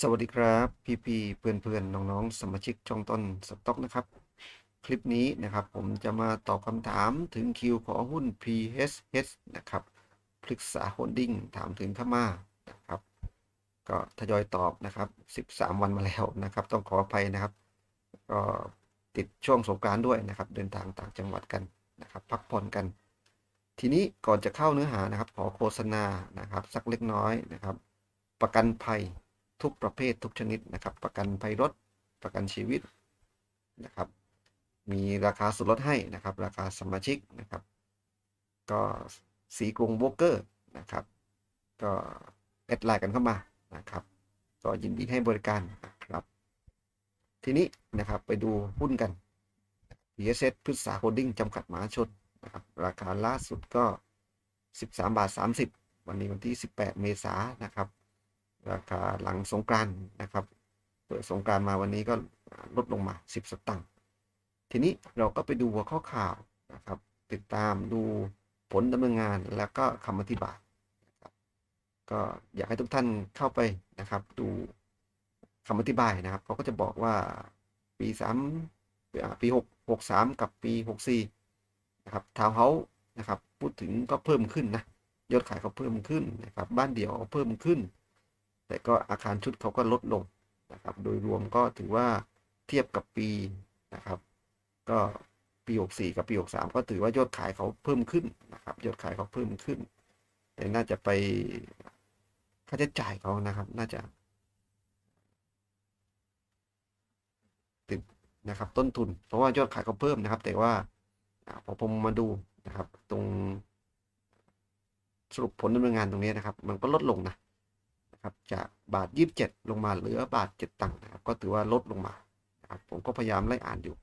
สวัสดีครับพี่พี่เพื่อนเพื่อนๆน้องๆ สมาชิกช่องต้นสต็อกนะครับ คลิปนี้นะครับผมจะมาตอบคำถามถึงคิวของหุ้น PHS นะครับพฤกษาโฮลดิ้งถามถึงข้ามานะครับ ก็ทยอยตอบนะครับ 13 วันมาแล้วนะครับ ต้องขออภัยนะครับ ก็ติดช่วงสงกานต์ด้วยนะครับ เดินทางต่างจังหวัดกันนะครับ พักผ่อนกัน ทีนี้ก่อนจะเข้าเนื้อหานะครับ ขอโฆษณานะครับ สักเล็กน้อยนะครับ ประกันภัย ทุกประเภททุกชนิดนะครับ ประกันภัยรถประกันชีวิตนะครับ มีราคาสุดลดให้นะครับ ราคาสมาชิกนะครับ ก็สีกรุงโบเกอร์นะครับ ก็แอดไลน์กันเข้ามานะครับ ก็ยินดีให้บริการนะครับ ทีนี้นะครับไปดูหุ้นกัน PSS พฤกษาโฮลดิ้งจำกัดมหาชนนะครับราคาล่าสุดก็ 13 บาท 30 วันนี้วันที่ 18 เมษายนนะครับ ราคาหลังสงกรานนะครับเปิดสงกรานมาวันนี้ก็ลดลงมา 10 สตางค์ทีนี้เราก็ไปดูหัวข้อข่าวนะครับ ติดตามดูผลดำเนินงานแล้วก็คำอธิบายก็อยากให้ทุกท่านเข้าไปนะครับ ดูคำอธิบายนะครับเขาก็จะบอกว่าปีสามปีหกหกสามกับปีหกสี่นะครับทาวเฮาส์นะครับ พูดถึงก็เพิ่มขึ้นนะยอดขายเขาเพิ่มขึ้นนะครับ บ้านเดี่ยวเขาเพิ่มขึ้น แต่ก็อาคารชุดเขาก็ลดลงนะครับ โดยรวมก็ถือว่าเทียบกับปีนะครับ ก็ปี 64 กับปี 63 ก็ถือว่ายอดขายเขาเพิ่มขึ้นนะครับยอดขายเขาเพิ่มขึ้นแต่น่าจะไปค่าใช้จ่ายเขานะครับ น่าจะ ติดนะครับ ต้นทุน เพราะว่ายอดขายเขาเพิ่มนะครับ แต่ว่าพอผมมาดูนะครับ ตรงสรุปผลดำเนินงานตรงนี้นะครับ มันก็ลดลงนะ ครับจากบาท 27 ลงมาเหลือบาท 7 ตังค์นะครับก็ถือว่าลดลงมานะครับผมก็พยายามไล่อ่านอยู่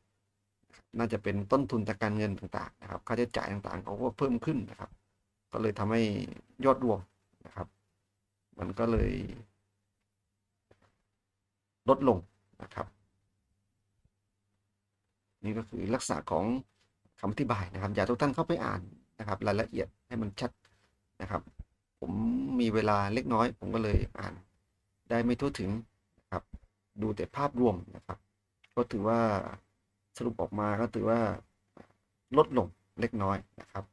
น่าจะเป็นต้นทุนทางการเงินต่างๆนะครับค่าใช้จ่ายต่างๆเขาก็เพิ่มขึ้นนะครับ ก็เลยทำให้ยอดรวมนะครับ มันก็เลย ลดลงนะครับ นี่ก็คือลักษณะของคำอธิบายนะครับ อยากทุกท่านเข้าไปอ่านนะครับ รายละเอียดให้มันชัดนะครับ ผมมีเวลาเล็กน้อย ผมก็เลยอ่านได้ไม่ทั่วถึงนะครับดูแต่ภาพรวมนะครับ ก็ถือว่าสรุปออกมาก็ถือว่าลดลงเล็กน้อยนะครับ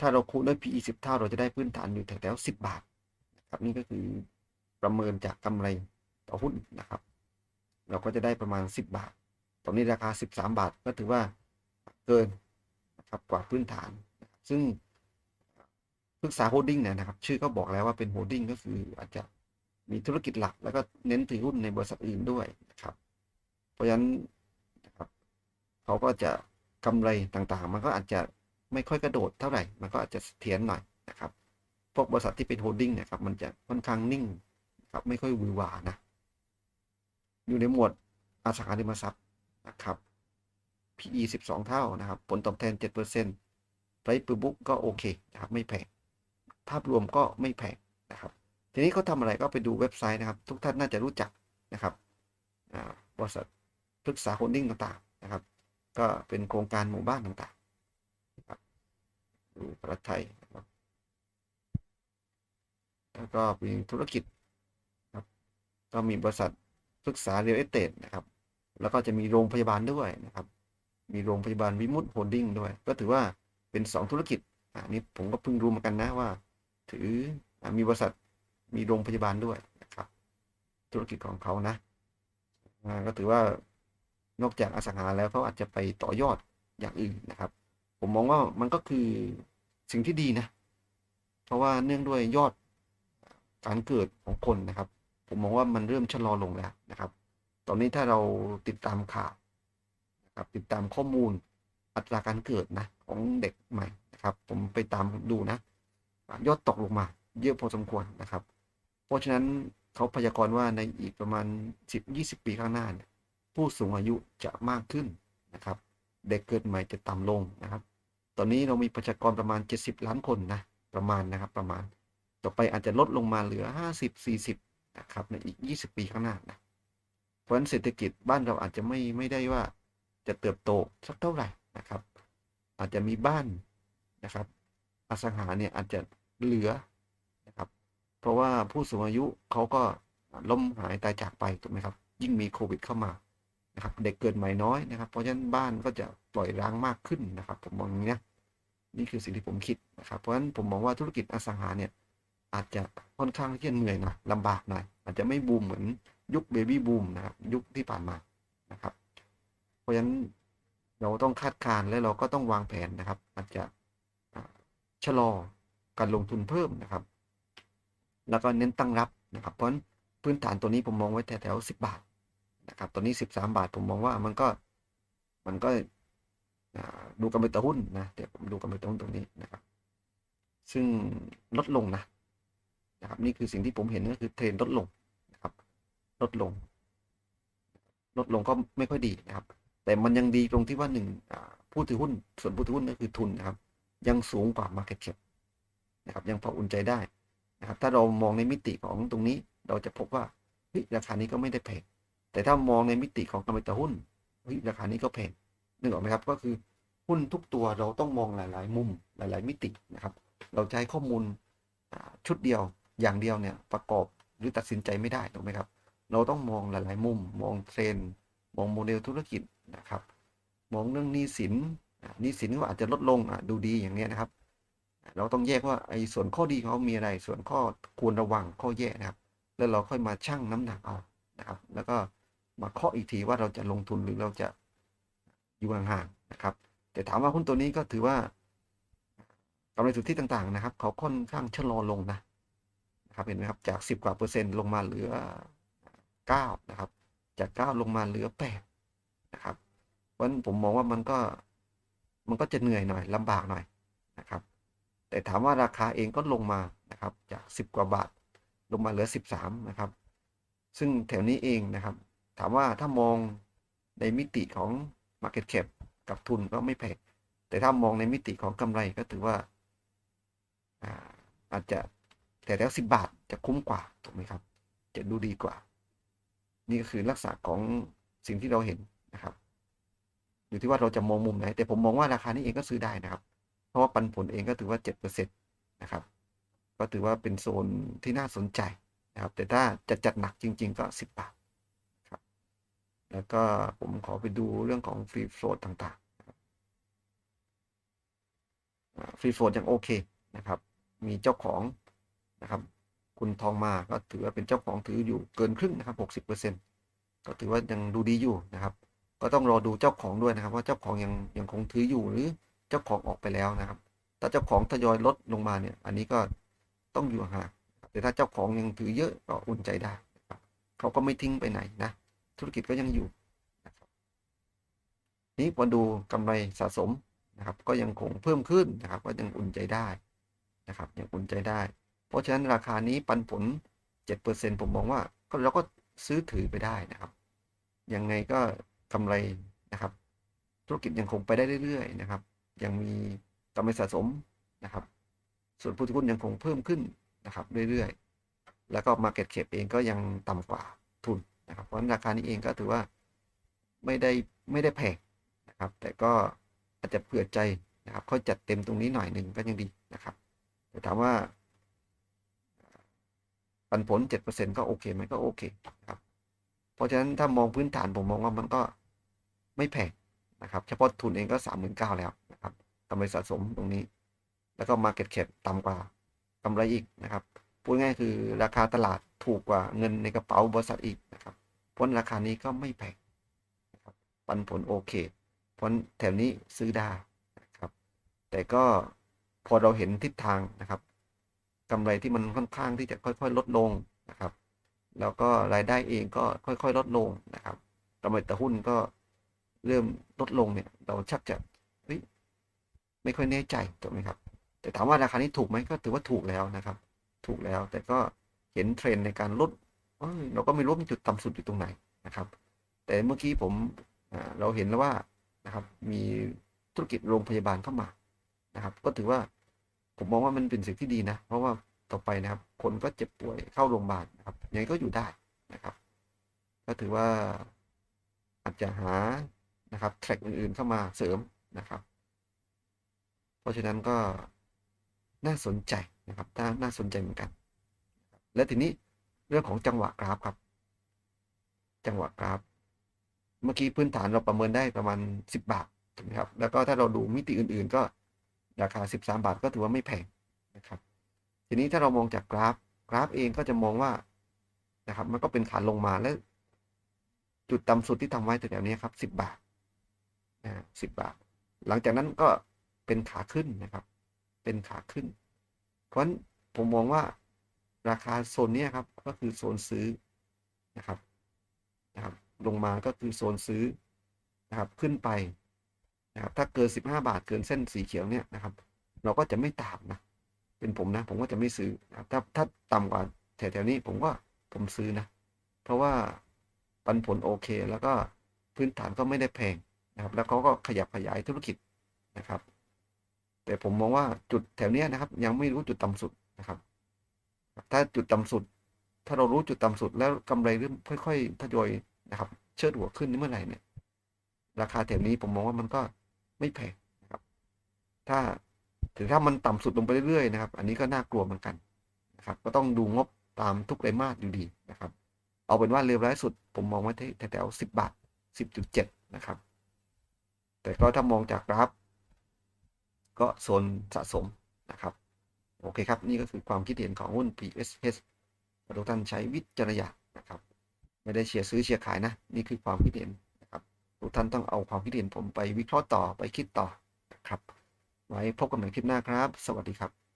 ถ้าเราคูณด้วย PE 10 เท่า เราจะได้พื้นฐานอยู่แถวๆ10 บาทนะครับนี่ก็คือประเมินจากกำไรต่อหุ้นนะครับ เราก็จะได้ประมาณ 10 บาท ตอนนี้ราคา 13 บาทก็ถือว่าเกินนะครับกว่าพื้นฐาน ซึ่ง ปรึกษาโฮลดิ้งเนี่ยนะครับ ชื่อก็บอกแล้วว่าเป็นโฮลดิ้งก็คืออาจจะมีธุรกิจหลัก แล้วก็เน้นถือหุ้นในบริษัทอื่นด้วยนะครับ เพราะฉะนั้นนะครับเขาก็จะกำไรต่างๆ มันก็อาจจะไม่ค่อยกระโดดเท่าไหร่ มันก็อาจจะเสถียรหน่อยนะครับ พวกบริษัทที่เป็นโฮลดิ้งเนี่ยครับ มันจะค่อนข้างนิ่งครับ ไม่ค่อยวือหวานะ อยู่ในหมวดอสังหาริมทรัพย์นะครับ PE 12 เท่านะครับ ผลตอบแทน7% Price per book ก็โอเคนะครับ ไม่แพง ภาพรวมก็ไม่แพงนะครับ ทีนี้เขาทำอะไรก็ไปดูเว็บไซต์นะครับ ทุกท่านน่าจะรู้จักนะครับบริษัทพฤกษาโฮลดิ้งต่างๆนะครับ ก็เป็นโครงการหมู่บ้านต่างๆนะครับดูประเทศไทยนะครับแล้วก็มีธุรกิจครับก็มีบริษัทพฤกษาเรียลเอสเตทนะครับ แล้วก็จะมีโรงพยาบาลด้วยนะครับ มีโรงพยาบาลวิมุตโฮลดิ้งด้วย ก็ถือว่าเป็นสองธุรกิจอันนี้ผมก็เพิ่งรู้มือนกันนะว่า ถือมีบริษัทมีโรงพยาบาลด้วยนะครับ ธุรกิจของเขานะก็ถือว่านอกจากอสังหาแล้วเขาอาจจะไปต่อยอดอย่างอื่นนะครับ ผมมองว่ามันก็คือสิ่งที่ดีนะ เพราะว่าเนื่องด้วยยอดการเกิดของคนนะครับ ผมมองว่ามันเริ่มชะลอลงแล้วนะครับ ตอนนี้ถ้าเราติดตามข่าวนะครับ ติดตามข้อมูลอัตราการเกิดนะของเด็กใหม่นะครับ ผมไปตามดูนะ ยอดตกลงมา เยอะพอสมควรนะครับ เพราะฉะนั้นเขาพยากรณ์ว่าในอีกประมาณ 10-20 ปีข้างหน้าเนี่ยผู้สูงอายุจะมากขึ้นนะครับ เด็กเกิดใหม่จะต่ำลงนะครับ ตอนนี้เรามีประชากรประมาณ 70 ล้านคนนะประมาณนะครับประมาณ ต่อไปอาจจะลดลงมาเหลือ 50-40นะครับในอีก 20 ปีข้างหน้านะเพราะฉะนั้นเศรษฐกิจบ้านเราอาจจะไม่ไม่ได้ว่าจะเติบโตสักเท่าไหร่นะครับ อาจจะมีบ้านนะครับ อสังหาเนี่ยอาจจะ เหลือนะครับ เพราะว่าผู้สูงอายุเขาก็ล้มหายตายจากไปถูกไหมครับ ยิ่งมีโควิดเข้ามานะครับ เด็กเกิดใหม่น้อยนะครับ เพราะฉะนั้นบ้านก็จะปล่อยร้างมากขึ้นนะครับ ผมมองอย่างนี้นะนี่คือสิ่งที่ผมคิดนะครับ เพราะฉะนั้นผมมองว่าธุรกิจอสังหาเนี่ยอาจจะค่อนข้างที่จะเหนื่อยหน่อยลำบากหน่อยอาจจะไม่บูมเหมือนยุคเบบี้บูมนะครับ ยุคที่ผ่านมานะครับ เพราะฉะนั้นเราต้องคาดการณ์และเราก็ต้องวางแผนนะครับ อาจจะชะลอ การลงทุนเพิ่มนะครับ แล้วก็เน้นตั้งรับนะครับ เพราะพื้นฐานตัวนี้ผมมองไว้แถวๆสิบาทนะครับตัวนี้สิบสามบาทผมมองว่ามันก็มันก็ดูกำไรต่อหุ้นนะเดี๋ยวผมดูกำไรต่อหุ้นตรงนี้นะครับ ซึ่งลดลงนะนะครับนี่คือสิ่งที่ผมเห็นก็คือเทรนด์ลดลงนะครับ ลดลง ลดลงก็ไม่ค่อยดีนะครับ แต่มันยังดีตรงที่ว่าหนึ่งผู้ถือหุ้น ส่วนผู้ถือหุ้นก็คือทุนนะครับ ยังสูงกว่า Market Cap นะครับยังพออุ่นใจได้นะครับถ้าเรามองในมิติของตรงนี้เราจะพบว่าเฮ้ยราคานี้ก็ไม่ได้แพงแต่ถ้ามองในมิติของกำไรต่อหุ้นเฮ้ยราคานี้ก็แพงนึกออกไหมครับก็คือหุ้นทุกตัวเราต้องมองหลาย ๆ มุมหลาย ๆ มิตินะครับ เราใช้ข้อมูลชุดเดียวอย่างเดียวเนี่ยประกอบหรือตัดสินใจไม่ได้ถูกไหมครับ เราต้องมองหลาย ๆ มุม มองเทรนด์มองโมเดลธุรกิจนะครับ มองเรื่องหนี้สินหนี้สินก็อาจจะลดลงดูดีอย่างนี้นะครับ เราต้องแยกว่าไอ้ส่วนข้อดีเขามีอะไรส่วนข้อควรระวังข้อแย่นะครับ แล้วเราค่อยมาชั่งน้ำหนักเอานะครับ แล้วก็มาเคาะอีกทีว่าเราจะลงทุนหรือเราจะอยู่ห่างๆนะครับ แต่ถามว่าหุ้นตัวนี้ก็ถือว่ากำไรสุทธิต่างๆนะครับ เขาค่อนข้างชะลอลงนะนะครับเห็นไหมครับจากสิบกว่าเปอร์เซ็นต์ลงมาเหลือเก้านะครับ จากเก้าลงมาเหลือแปดนะครับเพราะฉะนั้นผมมองว่ามันก็มันก็จะเหนื่อยหน่อยลำบากหน่อยนะครับ แต่ถามว่าราคาเองก็ลงมานะครับจากสิบกว่าบาท ลงมาเหลือสิบสามนะครับ ซึ่งแถวนี้เองนะครับ ถามว่าถ้ามองในมิติของ Market Cap กับทุนก็ไม่แพงแต่ถ้ามองในมิติของกำไรก็ถือว่าอาอาจจะแต่แล้วสิบบาทจะคุ้มกว่าถูกไหมครับ จะดูดีกว่า นี่ก็คือลักษณะของสิ่งที่เราเห็นนะครับ อยู่ที่ว่าเราจะมองมุมไหน แต่ผมมองว่าราคานี้เองก็ซื้อได้นะครับ เพราะว่าปันผลเองก็ถือว่าเจ็ดเปอร์เซ็นตนะครับ ก็ถือว่าเป็นโซนที่น่าสนใจนะครับ แต่ถ้าจะจัดหนักจริง ๆ ก็สิบบาทครับ แล้วก็ผมขอไปดูเรื่องของฟรีโฟลดต่างๆฟรีโฟลดยังโอเคนะครับ มีเจ้าของนะครับ คุณทองมาก็ถือว่าเป็นเจ้าของถืออยู่เกินครึ่งนะครับหกสิบเปอร์เซ็นก็ถือว่ายังดูดีอยู่นะครับ ก็ต้องรอดูเจ้าของด้วยนะครับ ว่าเจ้าของยังยังคงถืออยู่หรือ เจ้าของออกไปแล้วนะครับ ถ้าเจ้าของทยอยลดลงมาเนี่ย อันนี้ก็ต้องอยู่ห่างแต่ถ้าเจ้าของยังถือเยอะก็อุ่นใจได้นะครับเขาก็ไม่ทิ้งไปไหนนะ ธุรกิจก็ยังอยู่นะครับนี้มาดูกำไรสะสมนะครับ ก็ยังคงเพิ่มขึ้นนะครับ ก็ยังอุ่นใจได้นะครับยังอุ่นใจได้ เพราะฉะนั้นราคานี้ปันผล 7%ผมมองว่าก็เราก็ซื้อถือไปได้นะครับ ยังไงก็กำไรนะครับ ธุรกิจยังคงไปได้เรื่อยๆนะครับ ยังมีกำไรสะสมนะครับ ส่วนผู้ถือหุ้นยังคงเพิ่มขึ้นนะครับเรื่อยๆ แล้วก็ Market Cap เองก็ยังต่ำกว่าทุนนะครับ เพราะฉะนั้นราคานี้เองก็ถือว่าไม่ได้ไม่ได้แพงนะครับ แต่ก็อาจจะเผื่อใจนะครับค่อยจัดเต็มตรงนี้หน่อยหนึ่งก็ยังดีนะครับ แต่ถามว่าปันผล 7%ก็โอเคไหมก็โอเคครับ เพราะฉะนั้นถ้ามองพื้นฐานผมมองว่ามันก็ไม่แพง นะครับเฉพาะทุนเองก็สามหมื่นเก้าแล้วนะครับกำไรสะสมตรงนี้ แล้วก็ Market Cap ต่ำกว่ากำไรอีกนะครับพูดง่ายคือราคาตลาดถูกกว่าเงินในกระเป๋าบริษัทอีกนะครับพราะราคานี้ก็ไม่แพงนะครับปันผลโอเคพราะแถวนี้ซื้อได้นะครับแต่ก็พอเราเห็นทิศทางนะครับกำไรที่มันค่อนข้างที่จะค่อยๆ ลดลงนะครับ แล้วก็รายได้เองก็ค่อยๆ ลดลงนะครับกำไรแต่หุ้นก็ เริ่มลดลงเนี่ยเราชักจะไม่ค่อยแน่ใจถูกไหมครับ แต่ถามว่าราคานี้ถูกไหมก็ถือว่าถูกแล้วนะครับ ถูกแล้วแต่ก็เห็นเทรนในการลดเราก็ไม่รู้ว่าจุดต่ำสุดอยู่ตรงไหนนะครับ แต่เมื่อกี้ผมเราเห็นแล้วว่านะครับมีธุรกิจโรงพยาบาลเข้ามานะครับ ก็ถือว่าผมมองว่ามันเป็นสิ่งที่ดีนะ เพราะว่าต่อไปนะครับ คนก็เจ็บป่วยเข้าโรงพยาบาลนะครับยังไงก็อยู่ได้นะครับ ก็ถือว่าอาจจะหา นะครับแทร็กอื่นๆเข้ามาเสริมนะครับ เพราะฉะนั้นก็น่าสนใจนะครับน่าน่าสนใจเหมือนกัน และทีนี้เรื่องของจังหวะกราฟครับ จังหวะกราฟ เมื่อกี้พื้นฐานเราประเมินได้ประมาณสิบบาทถูกไหมครับแล้วก็ถ้าเราดูมิติอื่นๆ ก็ราคาสิบสามบาทก็ถือว่าไม่แพงนะครับ ทีนี้ถ้าเรามองจากกราฟกราฟเองก็จะมองว่านะครับ มันก็เป็นขาลงมาแล้วจุดต่ำสุดที่ทำไว้แถวๆนี้ครับสิบบาท นะสิบบาท หลังจากนั้นก็เป็นขาขึ้นนะครับ เป็นขาขึ้น เพราะฉะนั้นผมมองว่าราคาโซนนี้ครับก็คือโซนซื้อนะครับนะครับ ลงมาก็คือโซนซื้อนะครับขึ้นไปนะครับถ้าเกินสิบห้าบาทเกินเส้นสีเขียวเนี่ยนะครับ เราก็จะไม่ตามนะเป็นผมนะ ผมก็จะไม่ซื้อนะครับถ้าถ้าต่ำกว่าแถวๆนี้ผมก็ผมซื้อนะ เพราะว่าปันผลโอเคแล้วก็พื้นฐานก็ไม่ได้แพง นะครับ แล้วเขาก็ขยับขยายธุรกิจนะครับ แต่ผมมองว่าจุดแถวเนี้ยนะครับ ยังไม่รู้จุดต่ำสุดนะครับ ถ้าจุดต่ำสุด ถ้าเรารู้จุดต่ำสุด แล้วกำไรเริ่มค่อยๆทยอยนะครับ เชิดหัวขึ้นเมื่อไหร่เนี่ย ราคาแถวนี้ผมมองว่ามันก็ไม่แพงนะครับ ถ้าถึงถ้ามันต่ำสุดลงไปเรื่อยๆนะครับ อันนี้ก็น่ากลัวเหมือนกันนะครับ ก็ต้องดูงบตามทุกไตรมาสอยู่ดีนะครับ เอาเป็นว่าเร็วร้ายสุด ผมมองไว้ที่แถวๆสิบบาทสิบจุดเจ็ดนะครับ แต่ก็ถ้ามองจากกราฟ ก็โซนสะสมนะครับ โอเคครับ นี่ก็คือความคิดเห็นของหุ้น PSH ทุกท่านใช้วิจารณญาณนะครับ ไม่ได้เชียร์ซื้อเชียร์ขายนะ นี่คือความคิดเห็นนะครับ ทุกท่านต้องเอาความคิดเห็นผมไปวิเคราะห์ต่อไปคิดต่อนะครับ ไว้พบกันใหม่คลิปหน้าครับ สวัสดีครับ